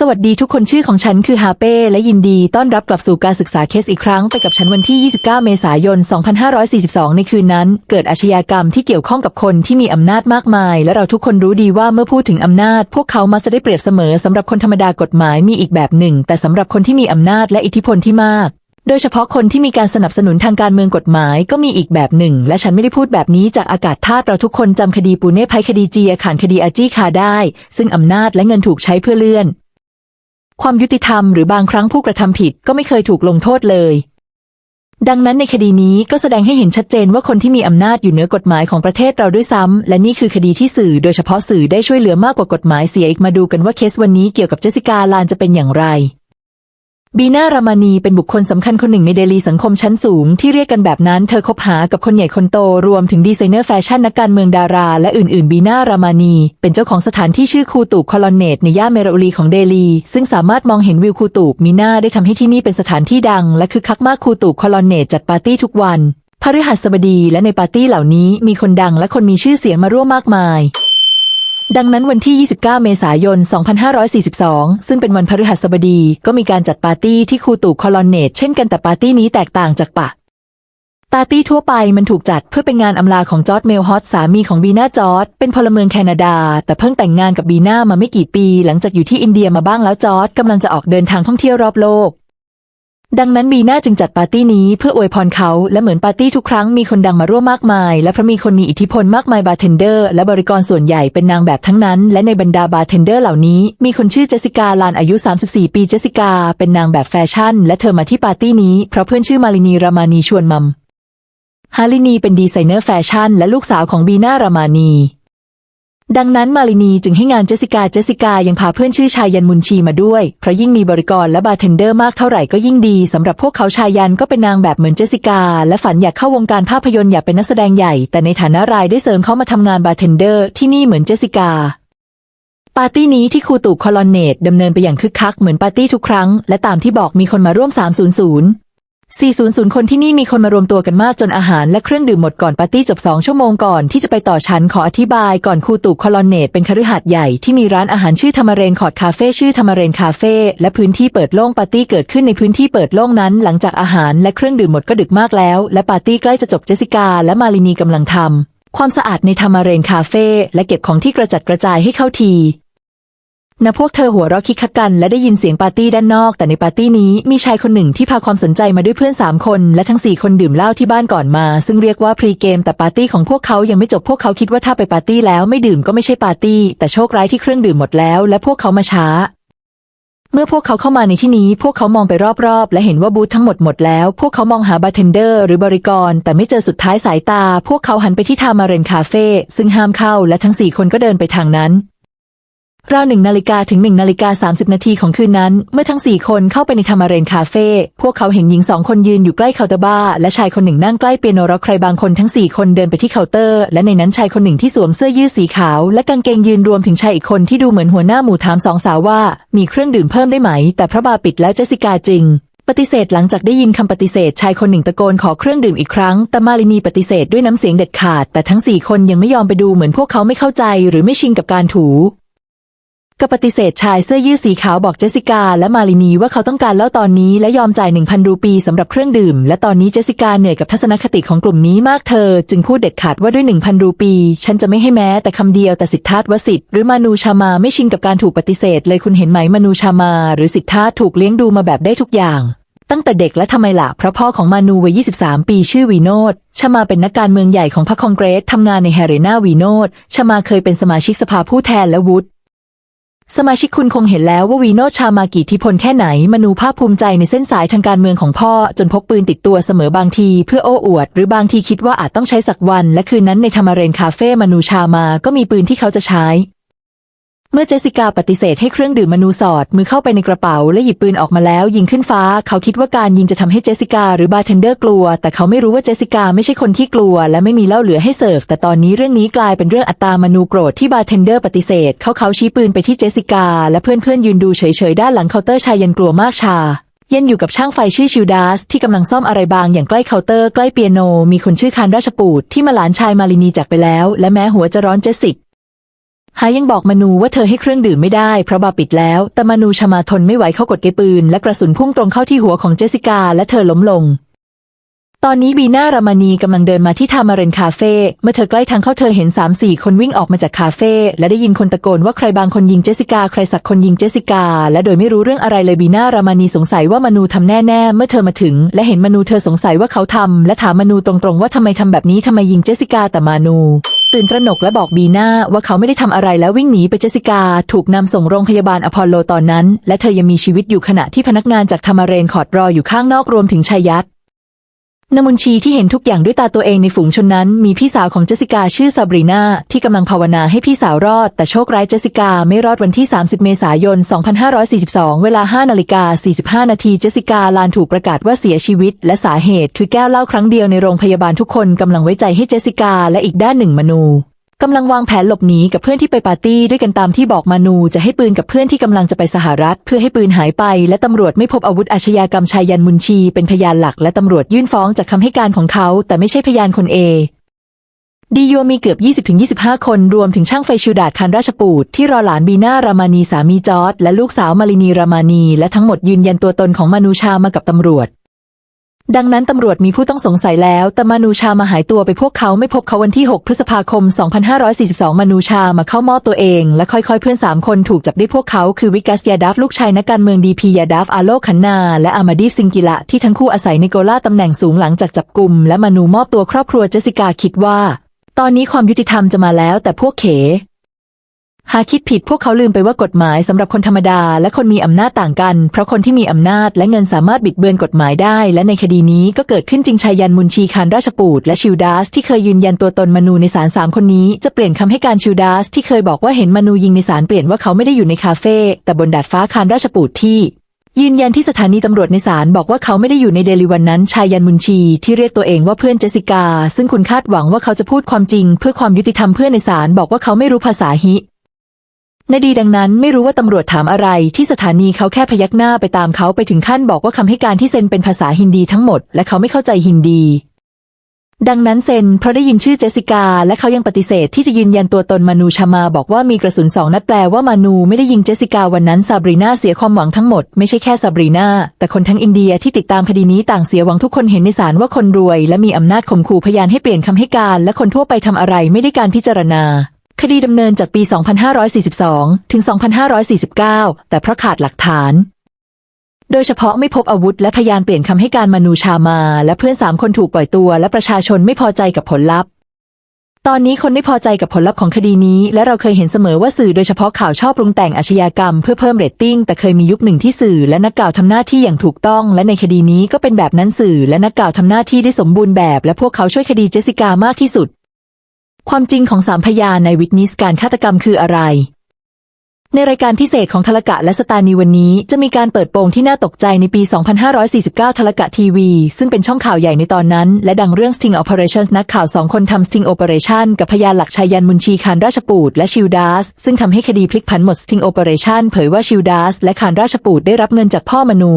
สวัสดีทุกคนชื่อของฉันคือฮาเป้และยินดีต้อนรับกลับสู่การศึกษาเคสอีกครั้งไปกับฉันวันที่ 29 เมษายน 2542 ในคืนนั้น เกิดอาชญากรรมที่เกี่ยวข้องกับคนที่มีอำนาจมากมาย และเราทุกคนรู้ดีว่าเมื่อพูดถึงอำนาจ พวกเขามักจะได้เปรียบเสมอสำหรับคนธรรมดากฎหมายมีอีกแบบหนึ่ง แต่สำหรับคนที่มีอำนาจและอิทธิพลที่มากโดยเฉพาะคนที่มีการสนับสนุนทางการเมืองกฎหมายก็มีอีกแบบหนึ่ง และฉันไม่ได้พูดแบบนี้จากอากาศธาตุเราทุกคนจำคดีปูเน่ไพคดีจีอาขานคดีอาจี้คาได้ ซึ่งอำนาจและเงินถูกใช้เพื่อเลื่อน ความยุติธรรมหรือบางครั้งผู้กระทำผิดก็ไม่เคยถูกลงโทษเลย ดังนั้นในคดีนี้ก็แสดงให้เห็นชัดเจนว่าคนที่มีอำนาจอยู่เหนือกฎหมายของประเทศเราด้วยซ้ำและนี่คือคดีที่สื่อโดยเฉพาะสื่อได้ช่วยเหลือมากกว่ากฎหมายเสียอีกมาดูกันว่าเคสวันนี้เกี่ยวกับเจสสิกาลานจะเป็นอย่างไร บีน่ารามานีเป็นบุคคลสำคัญคนหนึ่งในเดลีสังคมชั้นสูงที่เรียกกันแบบนั้น เธอคบหากับคนใหญ่คนโตรวมถึงดีไซเนอร์แฟชั่นนักการเมืองดารา และอื่นๆ บีน่ารามานี เป็นเจ้าของสถานที่ชื่อคูตูบคอลอนเนตในย่านเมราอุลีของเดลี ซึ่งสามารถมองเห็นวิวคูตูบมีน่าได้ทำให้ที่นี่เป็นสถานที่ดัง และคึกคักมากคูตูบคอลอนเนตจัดปาร์ตี้ทุกวันพฤหัสบดีและในปาร์ตี้เหล่านี้มีคนดังและคนมีชื่อเสียงมาร่วมมากมาย ดังนั้นวันที่ 29 เมษายน 2542 ซึ่งเป็นวันพฤหัสบดี ก็มีการจัดปาร์ตี้ที่คูตูคอลอนเนตเช่นกันแต่ปาร์ตี้นี้แตกต่างจากปะปาร์ตี้ทั่วไปมันถูกจัดเพื่อเป็นงานอำลาของจอร์ดเมลฮอตสามีของบีน่าจอร์ดเป็นพลเมืองแคนาดา แต่เพิ่งแต่งงานกับบีน่ามาไม่กี่ปี หลังจากอยู่ที่อินเดียมาบ้างแล้วจอร์ดกำลังจะออกเดินทางท่องเที่ยวรอบโลก ดังนั้นบีน่าจึงจัดปาร์ตี้นี้เพื่ออวยพรเขาและเหมือนปาร์ตี้ทุกครั้งมีคนดังมาร่วมมากมาย และเพราะมีคนมีอิทธิพลมากมายบาร์เทนเดอร์และบริกรส่วนใหญ่เป็นนางแบบทั้งนั้น และในบรรดาบาร์เทนเดอร์เหล่านี้ มีคนชื่อเจสสิกาลานอายุ 34 ปีเจสสิกา เป็นนางแบบแฟชั่น และเธอมาที่ปาร์ตี้นี้เพราะเพื่อนชื่อมาลินีรามานีชวนมัมฮารินีเป็นดีไซเนอร์แฟชั่น และลูกสาวของบีน่ารามานี ดังนั้นมาลินีจึงให้งานเจสสิกา เจสสิกายังพาเพื่อนชื่อชายยันมุนชีมาด้วย เพราะยิ่งมีบริกรและบาร์เทนเดอร์มากเท่าไหร่ก็ยิ่งดีสำหรับพวกเขาชายยันก็เป็นนางแบบเหมือนเจสสิกา และฝันอยากเข้าวงการภาพยนตร์อยากเป็นนักแสดงใหญ่ แต่ในฐานะรายได้เสริมเขามาทำงานบาร์เทนเดอร์ที่นี่เหมือนเจสสิกาปาร์ตี้นี้ที่ครูตู่คอลอนเนตดำเนินไปอย่างคึกคักเหมือนปาร์ตี้ทุกครั้ง และตามที่บอกมีคนมาร่วม 300 400 คนที่นี่มีคนมารวมตัวกันมากจนอาหารและเครื่องดื่มหมดก่อนปาร์ตี้จบ 2 ชั่วโมงก่อนที่จะไปต่อชั้นขออธิบายก่อนคูตูคอลอนเนตเป็นคฤหาสน์ใหญ่ที่มีร้านอาหารชื่อธรรมเรนคอร์ดคาเฟ่ชื่อธรรมเรนคาเฟ่และพื้นที่เปิดโล่งปาร์ตี้เกิดขึ้นในพื้นที่เปิดโล่งนั้น หลังจากอาหารและเครื่องดื่มหมดก็ดึกมากแล้ว และปาร์ตี้ใกล้จะจบเจสิกาและมาลินีกำลังทำความสะอาดในธรรมเรนคาเฟ่และเก็บของที่กระจัดกระจายให้เข้าที นะพวกเธอหัวเราะคิกคักกันและได้ยินเสียงปาร์ตี้ด้านนอก แต่ในปาร์ตี้นี้มีชายคนหนึ่งที่พาความสนใจมาด้วยเพื่อนสามคน และทั้งสี่คนดื่มเหล้าที่บ้านก่อนมา ซึ่งเรียกว่าพรีเกมแต่ปาร์ตี้ของพวกเขายังไม่จบพวกเขาคิดว่าถ้าไปปาร์ตี้แล้วไม่ดื่มก็ไม่ใช่ปาร์ตี้ แต่โชคร้ายที่เครื่องดื่มหมดแล้ว และพวกเขามาช้า เมื่อพวกเขาเข้ามาในที่นี้พวกเขามองไปรอบๆ และเห็นว่าบูธทั้งหมดหมดแล้ว พวกเขามองหาบาร์เทนเดอร์หรือบริกร แต่ไม่เจอสุดท้ายสายตา พวกเขาหันไปที่ทามาเรนคาเฟ่ซึ่งห้ามเข้า และทั้งสี่คนก็เดินไปทางนั้น ราวหนึ่งนาฬิกาถึงหนึ่งนาฬิกาสามสิบนาทีของคืนนั้น เมื่อทั้งสี่คนเข้าไปในธรรมาเรนคาเฟ่พวกเขาเห็นหญิงสองคนยืนอยู่ใกล้เคาน์เตอร์บาร์และชายคนหนึ่งนั่งใกล้เปียโนร็อกใครบางคนทั้งสี่คนเดินไปที่เคาน์เตอร์ และในนั้นชายคนหนึ่งที่สวมเสื้อยืดสีขาว และกางเกงยืนรวมถึงชายอีกคนที่ดูเหมือนหัวหน้าหมู่ถามสองสาวว่า มีเครื่องดื่มเพิ่มได้ไหม แต่พระบาร์ปิดแล้วเจสสิกาจริงปฏิเสธหลังจากได้ยินคำปฏิเสธชายคนหนึ่งตะโกนขอเครื่องดื่มอีกครั้ง แต่มาลินีปฏิเสธด้วยน้ำเสียงเด็ดขาด แต่ทั้งสี่คนยังไม่ยอมไปดูเหมือนพวกเขาไม่เข้าใจหรือไม่ชินกับการถู ก็ปฏิเสธชายเสื้อยืดสีขาวบอกเจสสิกาและมาลินีว่าเขาต้องการเล้าตอนนี้และยอมจ่ายหนึ่งพันรูปีสำหรับเครื่องดื่ม และตอนนี้เจสสิกาเหนื่อยกับทัศนคติของกลุ่มนี้มากเธอ จึงพูดเด็ดขาดว่าด้วยหนึ่งพันรูปี ฉันจะไม่ให้แม้แต่คำเดียวแต่สิทธาตวสิทธิ์หรือมานูชามาไม่ชินกับการถูกปฏิเสธ เลยคุณเห็นไหมมานูชามา หรือสิทธาถูกเลี้ยงดูมาแบบได้ทุกอย่างตั้งแต่เด็กและทำไมล่ะ เพราะพ่อของมานูวัย 23 ปีชื่อวีโนดชมาเป็นนักการเมืองใหญ่ของพรรคคองเกรสทำงานในแฮเรนาวีโนดชมาเคยเป็นสมาชิกสภาผู้แทนและวุฒิ สมาชิกคุณคงเห็นแล้วว่าวีโนชามากี่ทิพลแค่ไหน มนูภาคภูมิใจในเส้นสายทางการเมืองของพ่อ จนพกปืนติดตัวเสมอบางที เพื่อโอ้อวด หรือบางทีคิดว่าอาจต้องใช้สักวัน และคืนนั้นในธรรมเรนคาเฟ่มนูชามาก็มีปืนที่เขาจะใช้ เมื่อเจสิกาปฏิเสธให้เครื่องดื่มมนูสอดมือเข้าไปในกระเป๋าและหยิบปืนออกมาแล้ว ยิงขึ้นฟ้า เขาคิดว่าการยิงจะทำให้เจสิกาหรือบาร์เทนเดอร์กลัว แต่เขาไม่รู้ว่าเจสิกาไม่ใช่คนที่กลัว และไม่มีเหล้าเหลือให้เสิร์ฟ แต่ตอนนี้เรื่องนี้กลายเป็นเรื่องอัตตามนูโกรธที่บาร์เทนเดอร์ปฏิเสธ เขาเขาชี้ปืนไปที่เจสิกาและเพื่อนๆยืนดูเฉยๆด้านหลังเคาน์เตอร์ชายยันกลัวมากชาเย็นอยู่กับช่างไฟชื่อชิวดาสที่กำลังซ่อมอะไรบางอย่างใกล้เคาน์เตอร์ใกล้เปียโน มีคนชื่อคานราชปูดที่มาหลานชายมาลินีจากไปแล้ว และแม้หัวจะร้อนเจสิก หายังบอกมานูว่าเธอให้เครื่องดื่มไม่ได้เพราะบาปิดแล้ว แต่มานูชมาทนไม่ไหวเข้ากดเกปืน และกระสุนพุ่งตรงเข้าที่หัวของเจสสิกาและเธอล้มลง ตอนนี้บีน่ารามานีกำลังเดินมาที่ทามาเรนคาเฟ่เมื่อเธอใกล้ทางเข้าเธอเห็น3ามสี่คนวิ่งออกมาจากคาเฟ่และได้ยินคนตะโกนว่าใครบางคนยิงเจสสิกาใครสักคนยิงเจสสิกา และโดยไม่รู้เรื่องอะไรเลยบีน่ารามานีสงสัยว่ามานูทำแน่ๆเมื่อเธอมาถึง และเห็นมานูเธอสงสัยว่าเขาทำและถามมานูตรงๆว่าทำไมทำแบบนี้ทำไมยิงเจสสิกาแต่มานู ตื่นตระหนกและบอกบีน่าว่าเขาไม่ได้ทำอะไรแล้ววิ่งหนีไปเจสิกา ถูกนำส่งโรงพยาบาลอพอลโลตอนนั้น และเธอยังมีชีวิตอยู่ขณะที่พนักงานจากธรรมเรนคอร์ดรออยู่ข้างนอกรวมถึงชายัด นมุนชีที่เห็นทุกอย่างด้วยตาตัวเองในฝูงชนนั้น มีพี่สาวของเจสิกาชื่อซาบรีนาที่กำลังภาวนาให้พี่สาวรอด แต่โชคร้ายเจสิกาไม่รอดวันที่ 30 เมษายน 2542 เวลา 5 นาฬิกา 45 นาทีเจสิกาลานถูกประกาศว่าเสียชีวิต และสาเหตุคือแก้วเหล้าครั้งเดียวในโรงพยาบาลทุกคนกำลังไว้ใจให้เจสสิกาและอีกด้านหนึ่งมนู กำลังวางแผนหลบหนีกับเพื่อนที่ไปปาร์ตี้ด้วยกันตามที่บอกมานูจะให้ปืนกับเพื่อนที่กำลังจะไปสหรัฐ เพื่อให้ปืนหายไป และตำรวจไม่พบอาวุธอาชญากรรมชายยันมุนชี เป็นพยานหลัก และตำรวจยื่นฟ้องจากคำให้การของเขา แต่ไม่ใช่พยานคนเอดีโยมีเกือบ 20-25 คน รวมถึงช่างไฟชิวดาดคันราชปูดที่รอหลานบีน่ารามานีสามีจอร์ดและลูกสาวมาลินีรามานี และทั้งหมดยืนยันตัวตนของมานูชามากับตำรวจ ดังนั้นตำรวจมีผู้ต้องสงสัยแล้ว แต่มานูชามาหายตัวไปพวกเขาไม่พบเขาวันที่ 6 พฤษภาคม 2542 มานูชามาเข้ามอบตัวเอง และค่อยๆ เพื่อน 3 คนถูกจับได้พวกเขาคือวิกัสยาดัฟลูกชายนักการเมืองดีพียาดัฟอาโลคันนา และอามาดีฟซิงกิละที่ทั้งคู่อาศัยในโกลาตำแหน่งสูงหลังจากจับกลุ่มและมานูมอบตัวครอบครัวเจสิกาคิดว่า ตอนนี้ความยุติธรรมจะมาแล้วแต่พวกเข หากคิดผิดพวกเขาลืมไปว่ากฎหมายสำหรับคนธรรมดาและคนมีอำนาจต่างกัน เพราะคนที่มีอำนาจและเงินสามารถบิดเบือนกฎหมายได้ และในคดีนี้ก็เกิดขึ้นจริงชายันมุนชีคานราชปูดและชิวดาสที่เคยยืนยันตัวตนมนูในศาลสามคนนี้จะเปลี่ยนคำให้การชิวดาสที่เคยบอกว่าเห็นมนูยิงในศาลเปลี่ยนว่าเขาไม่ได้อยู่ในคาเฟ่แต่บนดาดฟ้าคานราชปูดที่ยืนยันที่สถานีตำรวจในศาลบอกว่าเขาไม่ได้อยู่ในเดลิวันนั้นชายยันมุนชี ที่เรียกตัวเองว่าเพื่อนเจสสิกา ซึ่งคุณคาดหวังว่าเขาจะพูดความจริง เพื่อความยุติธรรมเพื่อนในศาลบอกว่าเขาไม่รู้ภาษาฮิ ในดีดังนั้นไม่รู้ว่าตำรวจถามอะไรที่สถานีเขาแค่พยักหน้าไปตามเขาไปถึงขั้นบอกว่าคำให้การที่เซนเป็นภาษาฮินดีทั้งหมด และเขาไม่เข้าใจฮินดี ดังนั้นเซนเพราะได้ยินชื่อเจสสิกา และเขายังปฏิเสธที่จะยืนยันตัวตนมานูชามาบอกว่ามีกระสุนสองนัดแปลว่ามานูไม่ได้ยิงเจสสิกาวันนั้นซาบรีนาเสียความหวังทั้งหมดไม่ใช่แค่ซาบรีนาแต่คนทั้งอินเดียที่ติดตามคดีนี้ต่างเสียหวังทุกคนเห็นในศาลว่าคนรวย และมีอำนาจข่มขู่พยานให้เปลี่ยนคำให้การ และคนทั่วไปทำอะไรไม่ได้การพิจารณา คดีดำเนินจากปี 2542 ถึง 2549 แต่เพราะขาดหลักฐาน โดยเฉพาะไม่พบอาวุธและพยานเปลี่ยนคำให้การมานูชามา และเพื่อนสามคนถูกปล่อยตัว และประชาชนไม่พอใจกับผลลัพธ์ ตอนนี้คนไม่พอใจกับผลลัพธ์ของคดีนี้ และเราเคยเห็นเสมอว่าสื่อโดยเฉพาะข่าวชอบปรุงแต่งอาชญากรรมเพื่อเพิ่มเรตติ้ง แต่เคยมียุคหนึ่งที่สื่อและนักข่าวทำหน้าที่อย่างถูกต้อง และในคดีนี้ก็เป็นแบบนั้นสื่อ และนักข่าวทำหน้าที่ได้สมบูรณ์แบบ และพวกเขาช่วยคดีเจสสิก้ามากที่สุด ความจริงของสามพยานในวิทนิสการฆาตกรรมคืออะไร ในรายการพิเศษของทลกะและสตานีวันนี้จะมีการเปิดโปงที่น่าตกใจในปี 2549 ทลกะทีวี ซึ่งเป็นช่องข่าวใหญ่ในตอนนั้น และดังเรื่อง Sting Operations นักข่าวสองคนทำ Sting Operation กับพยานหลักชายันมุนชีคานราชปูดและชิวดาส ซึ่งทำให้คดีพลิกผันหมด Sting Operation เผยว่าชิวดาสและคานราชปูดได้รับเงินจากพ่อมนู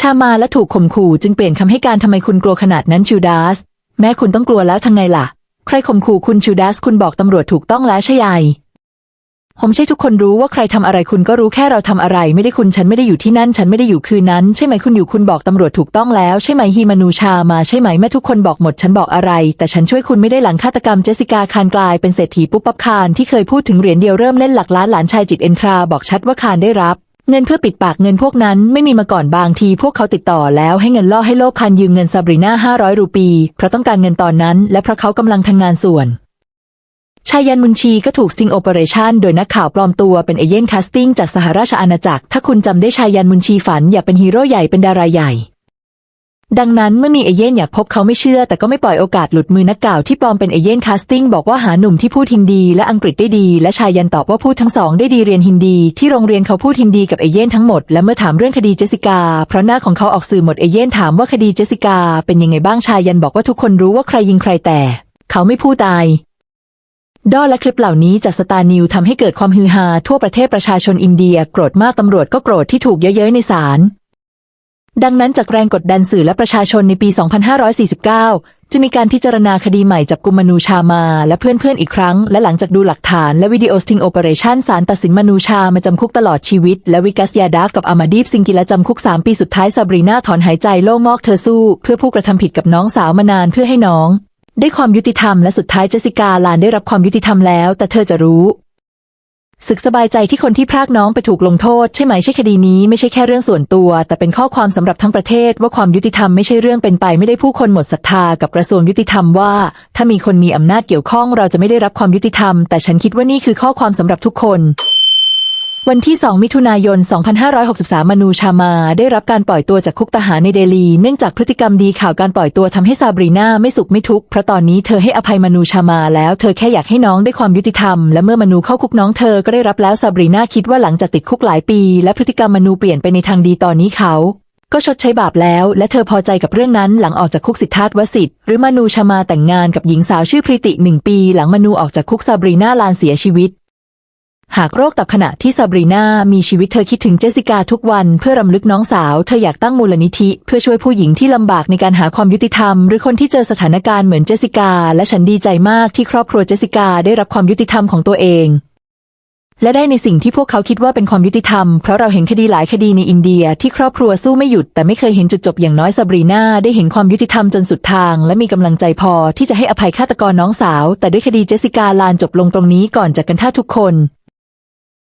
ชามาและถูกข่มขู่จึงเปลี่ยนคำให้การทำไมคุณกลัวขนาดนั้นชิวดาสแม้คุณต้องกลัวแล้วทำไงล่ะ ใครข่มขู่คุณชิวดาสคุณบอกตำรวจถูกต้องแล้วใช่ไหมผมใช่ทุกคนรู้ว่าใครทำอะไรคุณก็รู้แค่เราทำอะไร ไม่ได้คุณฉันไม่ได้อยู่ที่นั่น ฉันไม่ได้อยู่คืนนั้น ใช่ไหมคุณอยู่คุณบอกตำรวจถูกต้องแล้วใช่ไหมฮีมานูชามาใช่ไหมแม่ทุกคนบอกหมดฉันบอกอะไร แต่ฉันช่วยคุณไม่ได้หลังฆาตกรรมเจสิกาคานกลายเป็นเศรษฐีปุ๊บปั๊บคานที่เคยพูดถึงเหรียญเดียวเริ่มเล่นหลักล้านหลานชายจิตเอนทราบอกชัดว่าคานได้รับ เงินเพื่อปิดปากเงินพวกนั้นไม่มีมาก่อนบางทีพวกเขาติดต่อแล้วให้เงินล่อให้โลภพันยืมเงินซาบรีนาห้าร้อยรูปี เพราะต้องการเงินตอนนั้น และเพราะเขากำลังทำงานส่วน ชายันมุนชีก็ถูกซิงโอเปอเรชันโดยนักข่าวปลอมตัวเป็นเอเย่นคาสติ้งจากสหราชอาณาจักร ถ้าคุณจำได้ชายันมุนชีฝันอยากเป็นฮีโร่ใหญ่เป็นดาราใหญ่ ดังนั้นเมื่อมีเอเย่นอยากพบเขาไม่เชื่อ แต่ก็ไม่ปล่อยโอกาสหลุดมือนักข่าวที่ปลอมเป็นเอเย่นคาสติ้งบอกว่าหาหนุ่มที่พูดฮินดี และอังกฤษได้ดี และชายันตอบว่าพูดทั้งสองได้ดีเรียนฮินดี ที่โรงเรียนเขาพูดฮินดีกับเอเย่นทั้งหมดและเมื่อถามเรื่องคดีเจสิกาเพราะหน้าของเขาออกสื่อหมดเอเย่นถามว่าคดีเจสิกา เป็นยังไงบ้างชายันบอกว่าทุกคนรู้ว่าใครยิงใครแต่ เขาไม่พูดตายดอและคลิปเหล่านี้จากสตาร์นิวทำให้เกิดความฮือฮาทั่วประเทศประชาชนอินเดีย โกรธมากตำรวจก็โกรธที่ถูกเย้ยๆในศาล ดังนั้นจากแรงกดดันสื่อและประชาชนในปี 2549 จะมีการพิจารณาคดีใหม่จับกุมมนูชามาและเพื่อนๆอีกครั้ง และหลังจากดูหลักฐานและวิดีโอสติงโอเปอเรชันศาลตัดสินมนูชามาจำคุกตลอดชีวิต และวิกัสยาดาฟกับอามาดีฟซิงกิละจำคุก 3 ปีสุดท้ายซาบรีนาถอนหายใจโล่งมอกเธอสู้ เพื่อผู้กระทำผิดกับน้องสาวมานานเพื่อให้น้อง ได้ความยุติธรรมและสุดท้ายเจสิกาลานได้รับความยุติธรรมแล้ว แต่เธอจะรู้ สึกสบายใจที่คนที่พรากน้องไปถูกลงโทษใช่ไหมใช่คดีนี้ไม่ใช่แค่เรื่องส่วนตัว แต่เป็นข้อความสำหรับทั้งประเทศว่าความยุติธรรมไม่ใช่เรื่องเป็นไปไม่ได้ผู้คนหมดศรัทธากับกระทรวงยุติธรรมว่า ถ้ามีคนมีอำนาจเกี่ยวข้องเราจะไม่ได้รับความยุติธรรม แต่ฉันคิดว่านี่คือข้อความสำหรับทุกคน วันที่ 2 มิถุนายน 2563 มนูชามา ได้รับการปล่อยตัวจากคุกทหารในเดลี เนื่องจากพฤติกรรมดีข่าวการปล่อยตัวทำให้ซาบรีนาไม่สุขไม่ทุกข์เพราะตอนนี้เธอให้อภัยมนูชามาแล้วเธอแค่อยากให้น้องได้ความยุติธรรม และเมื่อมนูเข้าคุกน้องเธอก็ได้รับแล้วซาบรีนาคิดว่าหลังจากติดคุกหลายปี และพฤติกรรมมนูเปลี่ยนไปในทางดีตอนนี้เขาก็ชดใช้บาปแล้ว และเธอพอใจกับเรื่องนั้นหลังออกจากคุกสิทธาตวสิทธิ์หรือมนูชามาแต่งงานกับหญิงสาวชื่อพริติหนึ่งปี หลังมนูออกจากคุกซาบรีนาลานเสียชีวิต หากโรคตับขณะที่ซาบรีนามีชีวิตเธอคิดถึงเจสสิกาทุกวันเพื่อรำลึกน้องสาว เธออยากตั้งมูลนิธิ เพื่อช่วยผู้หญิงที่ลำบากในการหาความยุติธรรม หรือคนที่เจอสถานการณ์เหมือนเจสสิกา และฉันดีใจมากที่ครอบครัวเจสสิกาได้รับความยุติธรรมของตัวเอง และได้ในสิ่งที่พวกเขาคิดว่าเป็นความยุติธรรม เพราะเราเห็นคดีหลายคดีในอินเดียที่ครอบครัวสู้ไม่หยุด แต่ไม่เคยเห็นจุดจบอย่างน้อยซาบรีนาได้เห็นความยุติธรรมจนสุดทาง และมีกำลังใจพอที่จะให้อภัยฆาตกรน้องสาว แต่ด้วยคดีเจสสิกาลานจบลงตรงนี้ก่อนจากกันท่าทุกคน